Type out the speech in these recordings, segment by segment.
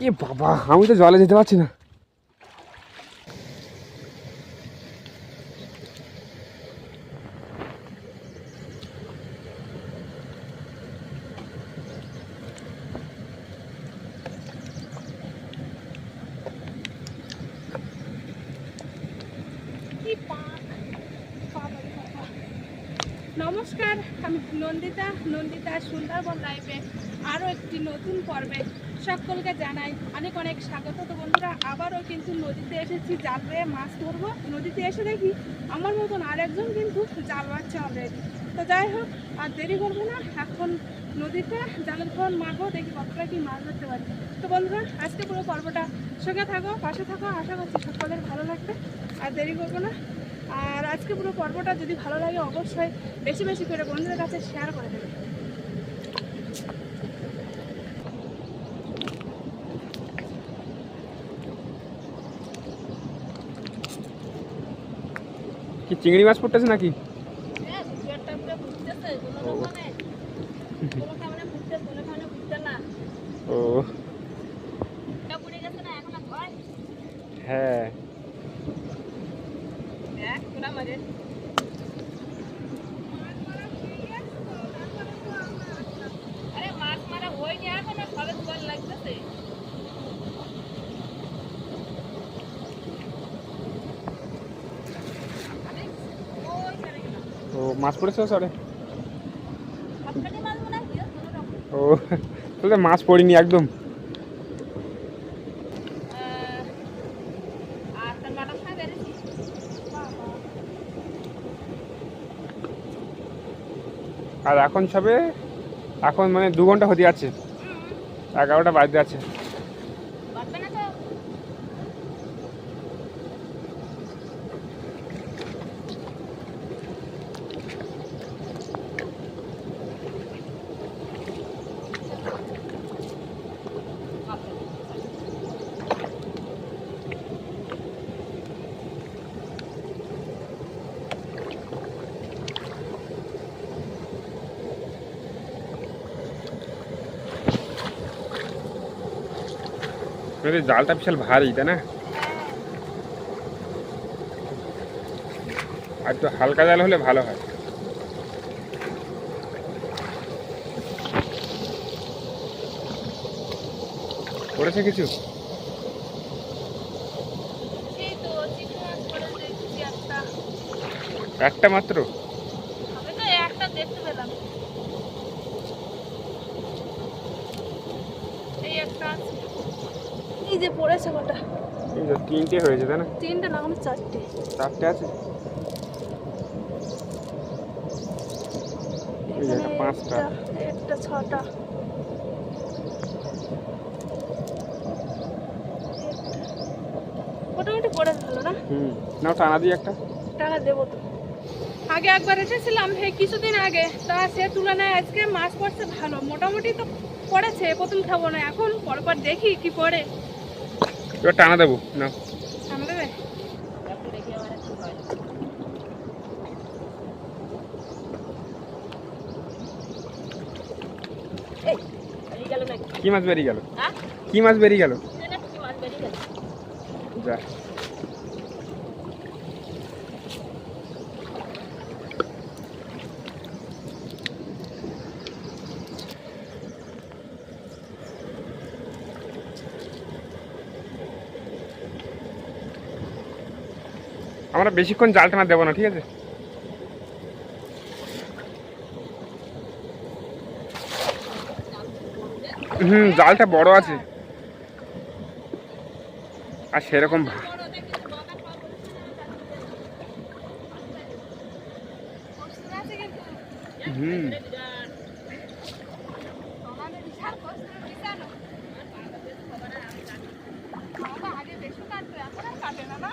এ বাবা আমি তো জলে যেতে পারছি না কি পাক বাবারে বাবা। নমস্কার আমি নন্দিতা নন্দিতা সুন্দরবন লাইফে আরও একটি নতুন পর্বে সকলকে জানাই অনেক অনেক স্বাগত। তো বন্ধুরা, আবারও কিন্তু নদীতে এসেছি, জাল বেয়ে মাছ ধরবো। নদীতে এসে দেখি আমার মতন আরেকজন কিন্তু জাল মারছে অলরেডি তো যাই হোক, আর দেরি করব না, এখন নদীতে জালের ফোন মারবো, দেখি কতটা কি মাছ ধরতে পারি। তো বন্ধুরা, আজকে পুরো পর্বটা সঙ্গে থাকো, পাশে থাকো, আশা করছি সকলের ভালো লাগবে, আর দেরি করব না। আর আজকে পুরো পর্বটা যদি ভালো লাগে, অবশ্যই বেশি বেশি করে বন্ধুদের কাছে শেয়ার করে দেবে। কি চিংড়ি মাছ পড়তেছে নাকি ও হ্যাঁ আরে মাছ মারা হয়নি এখন সবে জল লাগতেছে সরে ও তাহলে মাছ পড়িনি একদম। আর এখন সবে এখন মানে দু ঘণ্টা হতে যাচ্ছে। এগারোটা বাজতে যাচ্ছে। আপনাদের জালটা বিশাল ভারী তাই না? আর একটু হালকা জাল হলে ভালো হয়। পড়েছে কিছু? তো একটা। মাত্র? একটা দেখতে পেলাম। এই যে পড়েছে কটা এই তিনটে হয়েছে তাই না? তিনটে না আমার চারটে। চারটে আছে? এই যে পাঁচটা। একটা, ছটা। মোটামুটি পড়ে ভালো না? হুম। নাও টানা দিই একটা। টাকা দেবো তো। আগে একবার এসেছিলাম কিছুদিন আগে। তা সে তুলনায় আজকে মাছ পড়ছে ভালো। মোটামুটি তো পড়েছে প্রথম খাব না। এখন পরপর দেখি কি পড়ে। এবার টানা দেবো না কি মাছ বেরিয়ে গেল? কি মাছ বেরিয়ে গেল? যা। আমরা বেশিক্ষণ জাল টানা দেবো না, ঠিক আছে? হুম, জালটা বড় আছে। আর সেরকম হুম আগে তো মানে খুব জোরে জোরে হাঁটতাম তো সেই জন্য বলে দিলে না, আগে তো আসতাম না। আর যখন নদীতে আসা শুরু করেছি, তখন তো প্রথম প্রথম বুঝতাম না। জানতামও না কোথায় কি বস্তু আছে কি জানি। আর এখন তো জানি সেটা, নদীর বিষয়। তো সে কারণে সাবধানে নদীতে আসলে একটু হাঁটাচলা করি তো, সেই জন্য আর তোমার উম, বেশি আর পাটা কাটে না।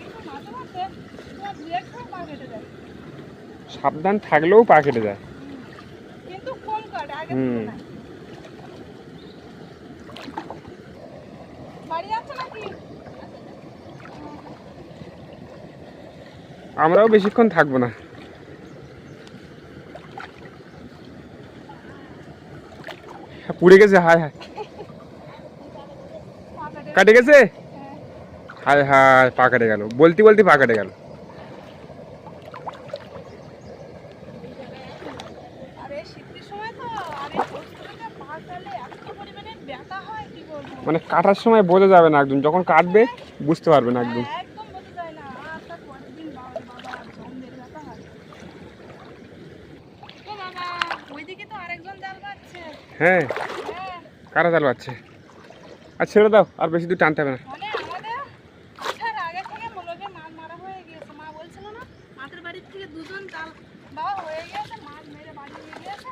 কিন্তু মাঝে মাঝে তোমার দু এক সময় পা কেটে যায়। সাবধান থাকলেও পা কেটে যায়। কিন্তু কম কাটে আগে। তুলনায়। বাড়ি যাচ্ছে নাকি আমরাও বেশিক্ষণ থাকব না। পুড়ে গেছে হায় হায়। কাটে গেছে? হ্যাঁ। হায় হায় পা কেটে গেল। বলতে বলতে পা কেটে গেল। হয় মানে কাটার সময় বোঝা যাবে না একদম। যখন কাটবে বুঝতে পারবে না একদম হ্যাঁ, একদম বোঝা যায় না আর তার পরের দিন বাবা বাবা জমদের ব্যথা হয় ও বাবা ওইদিকে তো আরেকজন জাল পাচ্ছে হ্যাঁ হ্যাঁ কারা জাল পাচ্ছে আর ছেড়ে দাও আর বেশি দূর টানতে হবে না। মানে করে টানো আগে থেকে মূলকে মাছ মারা হয়ে গিয়েছে মা বলছিল না মাঠের বাড়ির থেকে দুজন জাল বাবা হয়ে গিয়েছে মাছ মেরে বাড়ি নিয়ে গিয়েছে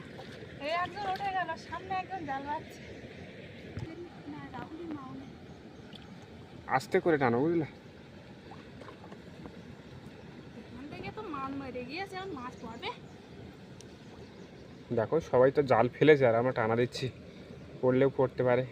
এই একজন উঠে গেল সামনে একজন জাল পাচ্ছে না রাহুলি মাও নেই। আস্তে করে টানো বুঝলে এখান থেকে তো মাছ মেরে গিয়েছে এখন মাছ পড়বে দেখো সবাই তো জাল ফেলেছে আর আমরা টানা দিচ্ছি। পড়লেও পড়তে পারে।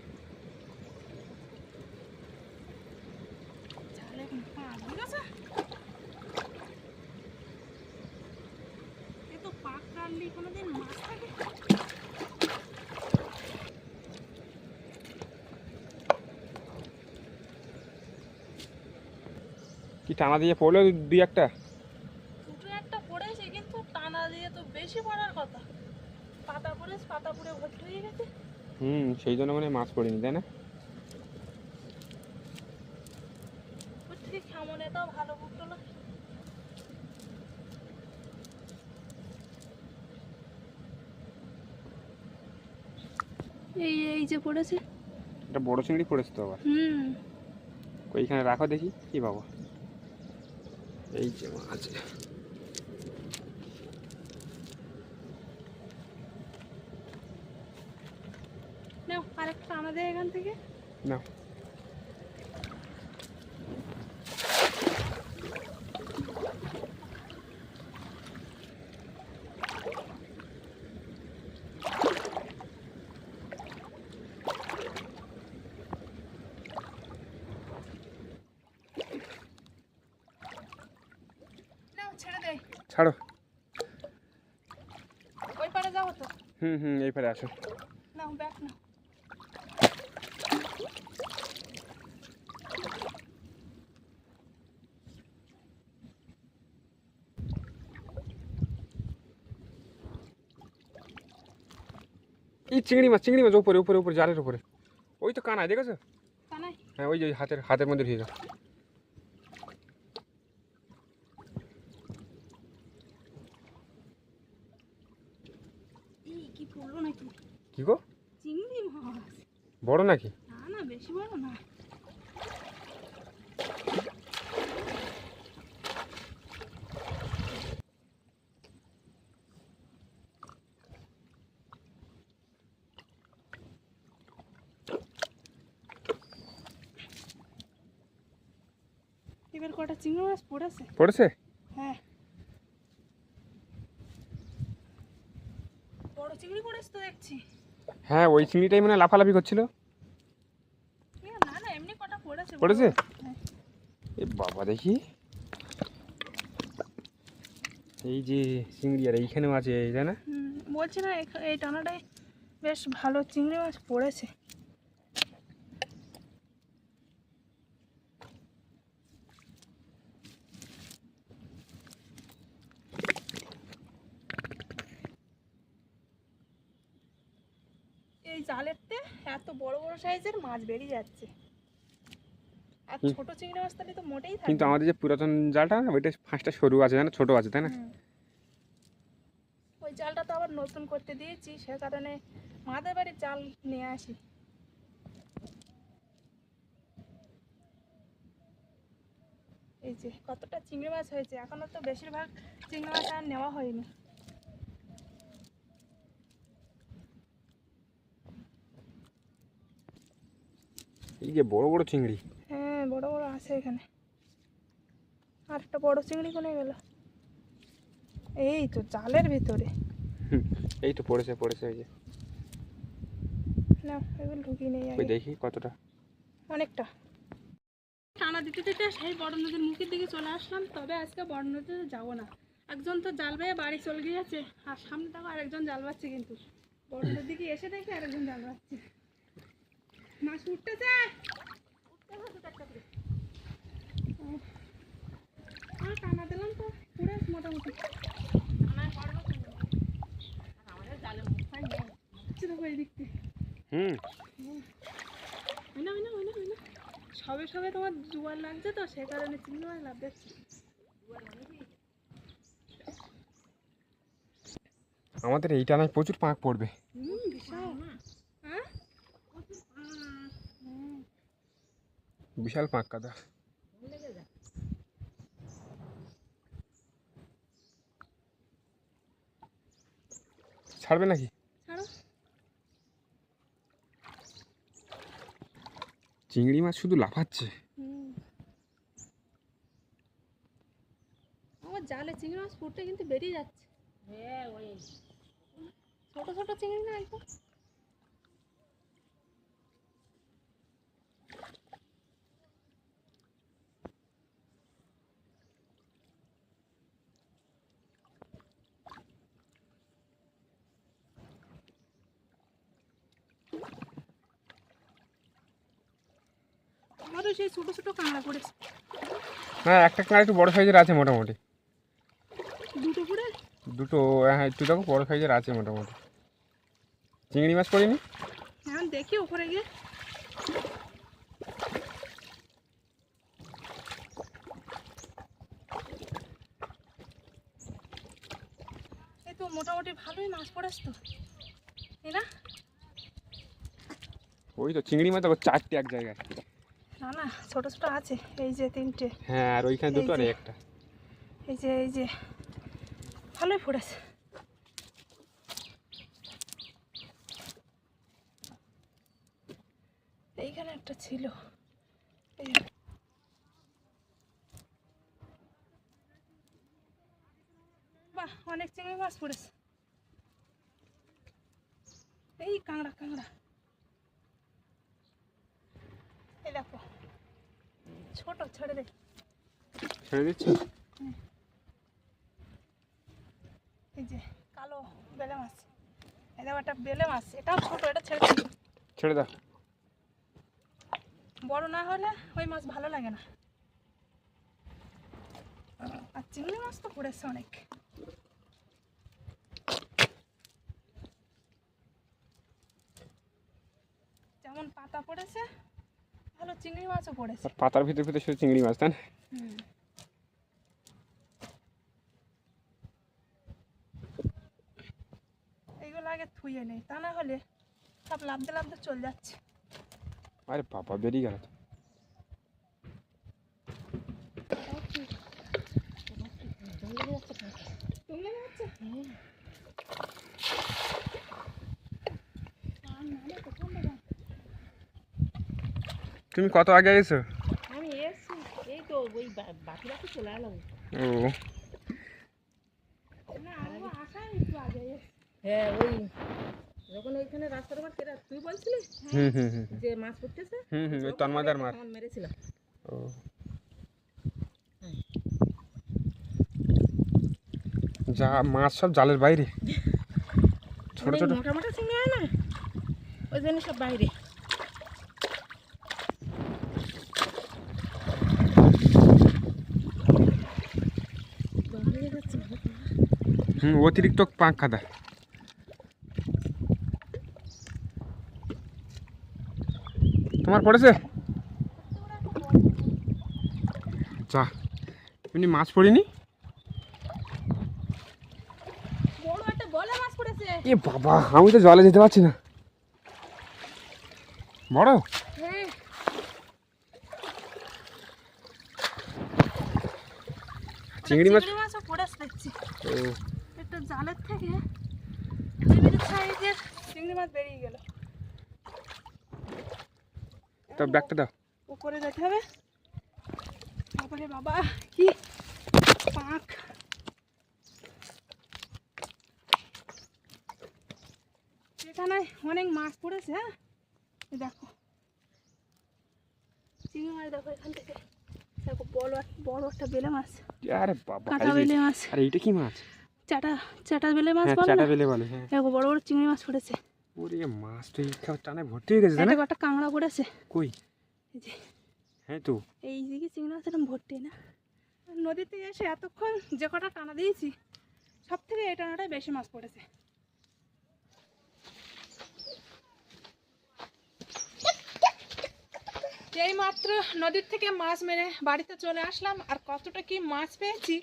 কি টানা দিয়ে পড়ল দুই একটা দুটো একটা পড়েছে কিন্তু টানা দিয়ে তো বেশি পড়ার কথা পাতা পড়ে পাতা পড়ে ভর্তি হয়ে গেছে হুম সেই জন্য মানে মাছ পড়িনি তাই না? এই এই যে পড়েছে। এটা বড় চিংড়ি পড়েছে তো আবার? হুম। ওইখানে রাখো দেখি কি বাবা এই যে মাছ নাও আরেকটা আমাদের এখান থেকে? নাও ছেড়ে ওই পারে যাব তো। হুম হুম এই পারে আসো। নাও ব্যাক নাও। এই চিংড়ি মাছ চিংড়ি মাছ উপরে উপরে উপরে জালের উপরে। ওই তো কানায় দেখেছ? হ্যাঁ ওই যে হাতের হাতের মধ্যে ঢুকে নাকি? কি গো? বড় নাকি না না বেশি বড় না এবার কটা চিংড়ি মাছ পড়েছে পড়েছে হ্যাঁ বড় চিংড়ি পড়েছে তো দেখছি হ্যাঁ ওই চিংড়িটাই মানে লাফালাফি করছিল না না এমনি কটা পড়েছে পড়েছে? এ বাবা দেখি এই যে চিংড়ি আর এইখানেও আছে এই তাই না বলছি না এই টানাটায় বেশ ভালো চিংড়ি মাছ পড়েছে এই জালেরতে এত বড় বড় সাইজের মাছ বেরিয়ে যাচ্ছে। আর। ছোট চিংড়ি মাছ তাহলে তো মোটেই থাকবে কিন্তু আমাদের যে পুরাতন জালটা না ওইটা পাঁচটা সরু আছে না ছোটো আছে তাই না? ওই জালটা তো আবার নতুন করতে দিয়েছি সে কারণে মাদের বাড়ির জাল নিয়ে আসি। এই যে কতটা চিংড়ি মাছ হয়েছে? এখনও তো বেশিরভাগ চিংড়ি মাছ আর নেওয়া হয়নি। এই যে বড় বড় চিংড়ি। হ্যাঁ বড় বড় আছে এখানে। আর একটা বড় চিংড়ি কোনে গেল? এই তো জালের ভিতরে। এই তো পড়েছে পড়েছে ওই যে। না এগুলো ঢুকিয়ে নেই ওই দেখি কতটা। অনেকটা। টানা দিতে দিতে সেই বড় নদীর মুখের দিকে চলে আসলাম তবে আজকে বড় নদীতে যাব না। একজন তো জাল বেয়ে বাড়ি চলে গিয়েছে আর সামনে দেখো আরেকজন জাল বাচ্ছে কিন্তু। বড় নদীর দিকে এসে দেখি আরেকজন জাল বাচ্ছে মাছ উঠতেছে। উহ, আর টানা দিলাম তো পুরো মোটামুটি। সবে সবে তোমার জোয়ার লাগছে তো সে কারণে চিংড়ি মাছ লাভ দেখছি। আমাদের এই টানায় প্রচুর পাঁক পড়বে। হুম বিশাল হ্যাঁ হুম, বিশাল পাঁক কাদা। ছাড়বে নাকি? চিংড়ি মাছ শুধু লাফাচ্ছে? আমার জালে চিংড়ি মাছ ফুটতে কিন্তু বেরিয়ে যাচ্ছে। হ্যাঁ ওই। ছোট ছোট চিংড়ি না একদম? আমারও সেই ছোট ছোট কাঁকড়া পড়েছে হ্যাঁ একটা কাঁড়া একটু বড় সাইজের আছে মোটামুটি। দুটো পড়ে? দুটো হ্যাঁ একটু দেখো বড় সাইজের আছে মোটামুটি। চিংড়ি মাছ করিনি? এখন দেখি ওপরে গিয়ে। এই তো মোটামুটি ভালোই মাছ পড়েছে তো। না ওই তো চিংড়ি মাছ দেখো চারটে এক জায়গায় না না ছোট ছোট আছে। এই যে তিনটে। হ্যাঁ আর ওইখানে দুটো আর। একটা। এই যে এই যে। ভালোই পড়েছে এইখানে একটা ছিল। এই। বাহ অনেক চিংড়ি মাছ পড়েছে এই কাঁকড়া কাঁকড়া এই দেখো। ছোট ছেড়ে দে। ছেড়ে দিচ্ছ? এই যে কালো বেলে মাছ এই দেখো একটা বেলে মাছ এটাও ছোট এটা ছেড়ে দিই ছেড়ে দাও। বড় না হলে ওই মাছ ভালো লাগে না। আর চিংড়ি মাছ তো পড়েছে অনেক। যেমন পাতা পড়েছে ভালো চিংড়ি মাছও পড়েছে। পাতার ভিতরে ভিতরে শুধু চিংড়ি মাছ তাই না? এইগুলো আগে থুয়ে নেই তা না হলে সব লাভতে লাভতে চলে যাচ্ছে। আরে বাবা বেরিয়ে গেল তো তুমলে যাচ্ছে আর নাহলে কোথাও দেবে? তুমি কত আগে এসো আমি এসছি। এই তো ওই বাকি বাকি চলে এলাম। ও। না আমার আশা একটু আগে। হ্যাঁ ওই যখন ওইখানে রাস্তার উপর সেটা তুই বলছিলি? হুম হুম। যে মাছ পড়তেছে হুম হুম ওই তন্ময়দার মার তখন মেরেছিলাম। ও। যা মাছ সব জালের বাইরে। ছোট ছোট। মোটা মোটা হয় না? ওই জন্য সব বাইরে যাচ্ছে না। হুম অতিরিক্ত পাঁক খাদা তোমার পড়েছে? যা এমনি মাছ পড়িনি? এ বাবা আমি তো জলে যেতে পারছি না। বড়? হ্যাঁ। চিংড়ি মাছ? ও। জালের থেকে। চিংড়ি মাছ বেরিয়ে গেল। উপরে যেতে হবে। তারপরে বাবা কি পাঁক। এখানে অনেক মাছ পড়েছে হ্যাঁ? দেখো। চিংড়ি মাছ দেখো এখান থেকে। দেখো বড় বড় একটা বেলে মাছ। আরে বাবা আরে এটা কি মাছ? চাটা চাটা বেলে মাছ হ্যাঁ বলে চাটা বেলে বলে হ্যাঁ। বড় বড় চিংড়ি মাছ পড়েছে ওরে মাছ তো খাবার টানায় ভর্তি হয়ে গেছে না একটা কাঁকড়া পড়েছে। কই? হ্যাঁ তো। এই দিকে চিংড়ি মাছ এরকম ভর্তি না। নদীতে এসে এতক্ষণ যে কটা টানা দিয়েছি সব থেকে এই টানাটাই বেশি মাছ পড়েছে। এই মাত্র নদীর থেকে মাছ মেরে বাড়িতে চলে আসলাম আর কতটা কি মাছ পেয়েছি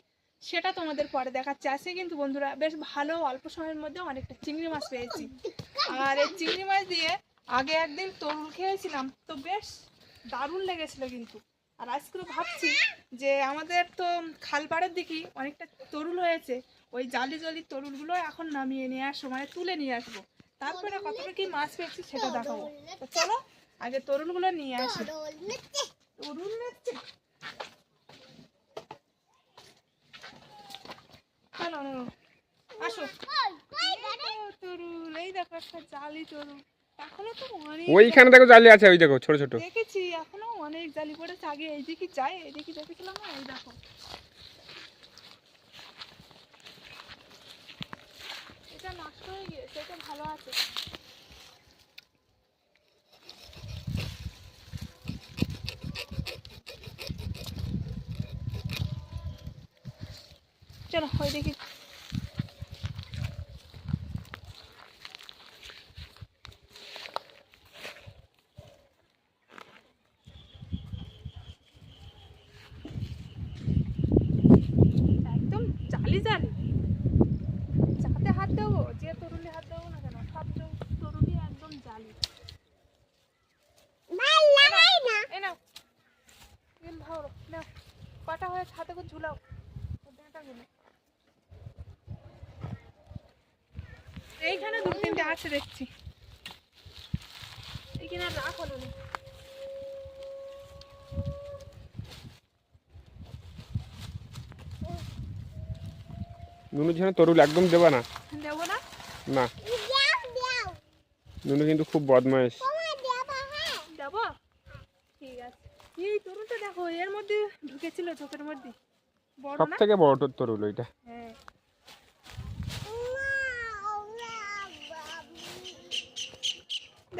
সেটা তোমাদের পরে দেখাচ্ছি। আজকে কিন্তু বন্ধুরা বেশ ভালো অল্প সময়ের মধ্যে অনেকটা চিংড়ি মাছ পেয়েছি। আর এই চিংড়ি মাছ দিয়ে আগে একদিন তরুল খেয়েছিলাম তো বেশ দারুণ লেগেছিল কিন্তু। আর আজকে ভাবছি যে আমাদের তো খালপাড়ের দিকেই অনেকটা তরুল হয়েছে ওই জালি জালি তরুলগুলো এখন নামিয়ে নিয়ে আসব মানে তুলে নিয়ে আসব। তারপরে কতটা কি মাছ পেয়েছি সেটা দেখাবো। চলো আগে তরুলগুলো নিয়ে আসি। তরুল নো, আসো। এই তরুল এই দেখো একটা জালি তরুল এখনও তো অনেক ওইখানে দেখো জালি আছে ওই দেখো ছোট ছোট। দেখেছি এখনও অনেক জালি পড়েছে। আগে এইদিকে যাই এইদিকে দেখেছিলাম না এই দেখো। এটা নষ্ট হয়ে গিয়েছে এটা ভালো আছে। চলো ওই দেখি একদম জালি জালি যাতে হাত দেবো যে হাত দেবো না কেন সব তো- তরুলি একদম জালি এই নাও ধরো নাও কটা হয়ে হাতে করে ঝুলাও। এইখানে দু তিনটে আছে দেখছি। এইখানে আর রাখ হলো না। নুনু যেন তরুল একদম দেবা না। দেবো না? না। নুনু কিন্তু খুব বদমাইশ। যাব ঠিক আছে। এই তরুণটা দেখো এর মধ্যে ঢুকেছিল ঝোপের মধ্যে। বড় সব থেকে বড় তোর তরুল ওইটা। হ্যাঁ।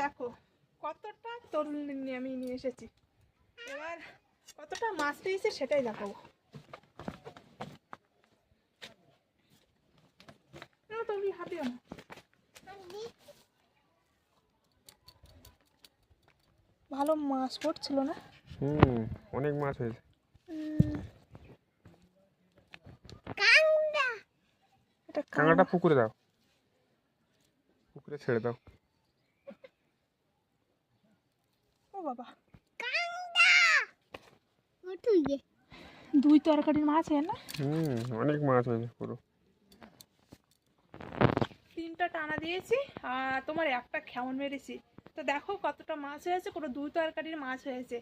দেখো কতটা তরুণ নিয়ে আমি নিয়ে এসেছি। এবার কতটা মাছ পেয়েছে সেটাই দেখাবো। না তরুণ হাতিও না। ভালো মাছ পড়ছিল না? হুম অনেক মাছ হয়েছে। এটা কাঁকড়াটা পুকুরে দাও। পুকুরে ছেড়ে দাও ও বাবা দুই তরকারির মাছ হয় না? হুম অনেক মাছ হয়েছে পুরো। তিনটা টানা দিয়েছি আর তোমার একটা খেমন মেরেছি। তো দেখো কতটা মাছ হয়েছে পুরো দুই তরকারির মাছ হয়েছে।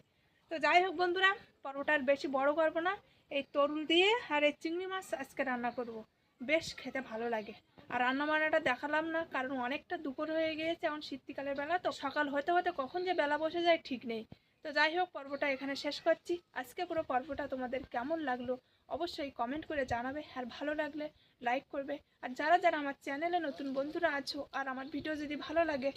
তো যাই হোক বন্ধুরা পরোটা আর বেশি বড় করব না। এই তরুল দিয়ে আর এই চিংড়ি মাছ আজকে রান্না করব। বেশ খেতে ভালো লাগে। আর রান্না বান্নাটা দেখালাম না কারণ অনেকটা দুপুর হয়ে গিয়েছে এখন শীতকালের বেলা তো সকাল হতে হতে কখন যে বেলা বসে যায় ঠিক নেই। তো যাই হোক পর্বটা এখানে শেষ করছি। আজকে পুরো পর্বটা তোমাদের কেমন লাগল অবশ্যই কমেন্ট করে জানাবে। আর ভালো লাগলে লাইক করবে। আর যারা যারা আমার চ্যানেলে নতুন বন্ধুরা আছো আর আমার ভিডিও যদি ভালো লাগে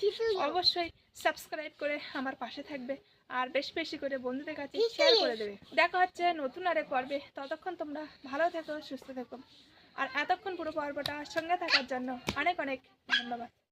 অবশ্যই সাবস্ক্রাইব করে আমার পাশে থাকবে। আর বেশি বেশি করে বন্ধুদের কাছে শেয়ার করে দেবে। দেখা হচ্ছে নতুন আরে পর্বে। ততক্ষণ তোমরা ভালো থেকো সুস্থ থেকো। আর এতক্ষণ পুরো পর্বটা সঙ্গে থাকার জন্য অনেক অনেক ধন্যবাদ।